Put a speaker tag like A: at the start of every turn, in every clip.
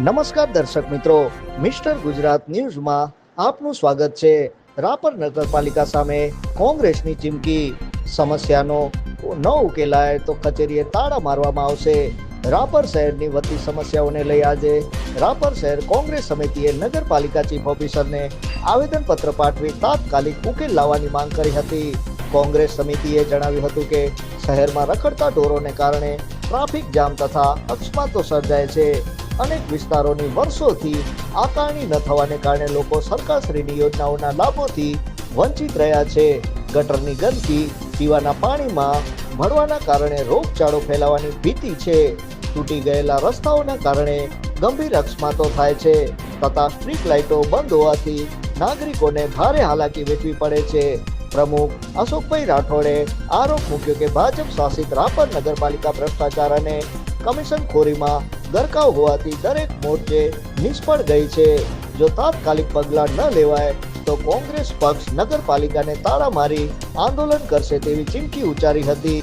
A: નમસ્કાર દર્શક મિત્રો. મિસ્ટર ગુજરાત ન્યૂઝમાં આપનું સ્વાગત છે. રાપર નગરપાલિકા સામે કોંગ્રેસની ચીમકી. સમસ્યાનો ન ઉકેલાય તો કચેરીએ તાળા મારવામાં આવશે. રાપર શહેરની વધતી સમસ્યાઓને લઈ આજે રાપર શહેર કોંગ્રેસ સમિતિએ નગરપાલિકા ચીફ ઓફિસરને આવેદનપત્ર પાઠવી તાત્કાલિક ઉકેલ લાવવાની માંગ કરી હતી. કોંગ્રેસ સમિતિએ જણાવ્યું હતું કે શહેરમાં રખડતા ઢોરોને કારણે ટ્રાફિક જામ તથા અકસ્માતો સર્જાય છે. અનેક વિસ્તારોની વર્ષોથી આકારણી ન થવાને કારણે લોકો સરકારશ્રીની યોજનાઓના લાભોથી વંચિત રહ્યા છે. ગટરની ગંદકી, પીવાના પાણીમાં ભરવાના કારણે રોગચાળો ફેલાવાની ભીતિ છે. તૂટી ગયેલા રસ્તાઓના કારણે ગંભીર અકસ્માતો થાય છે. તથા સ્ટ્રીટ લાઇટો બંધ હોવાથી નાગરિકોને ભારે હાલાકી વેઠવી પડે છે. પ્રમુખ અશોકભાઈ રાઠોડે આરોપ મૂક્યો કે ભાજપ શાસિત રાપર નગરપાલિકા ભ્રષ્ટાચાર અને કમિશન ખોરીમાં ગરકાવ હોવાથી દરેક મોરચે નિષ્ફળ ગઈ છે. જો તાત્કાલિક પગલાં ન લેવાય, તો કોંગ્રેસ પક્ષ નગરપાલિકાને તાળા મારી આંદોલન કરશે તેવી ચીમકી ઉચ્ચારી હતી.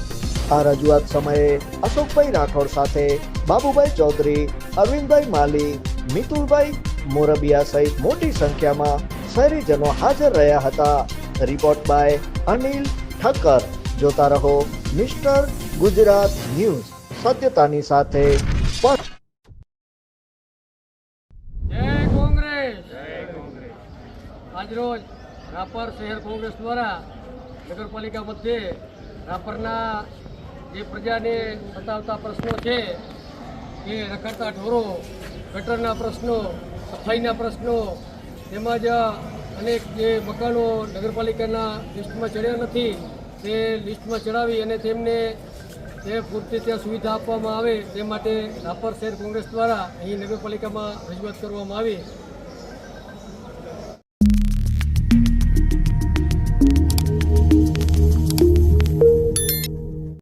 A: આ રજૂઆત સમયે અશોકભાઈ રાઠોડ સાથે બાબુભાઈ ચૌધરી, અરવિંદભાઈ માલી, મિતુલભાઈ મોરબિયા સહિત મોટી સંખ્યામાં શહેરીજનો હાજર રહ્યા હતા. Report by Anil Thakkar. જોતા રહો મિસ્ટર ગુજરાત ન્યૂઝ. સત્યતાની સાથે
B: જય કોંગ્રેસ. આજરોજ રાપર શહેર કોંગ્રેસ દ્વારા નગરપાલિકા મધ્યે રાપરના જે પ્રજાને સતાવતા પ્રશ્નો છે, એ રખડતા ઢોરો, ગટરના પ્રશ્નો, સફાઈના પ્રશ્નો, તેમજ અનેક જે મકાનો નગરપાલિકાના લિસ્ટમાં ચડ્યા નથી, તે લિસ્ટમાં ચડાવી અને તેમને તે પૂરતી ત્યાં સુવિધા આપવામાં આવે તે માટે રાપર શહેર કોંગ્રેસ દ્વારા અહીં નગરપાલિકામાં રજૂઆત કરવામાં આવી.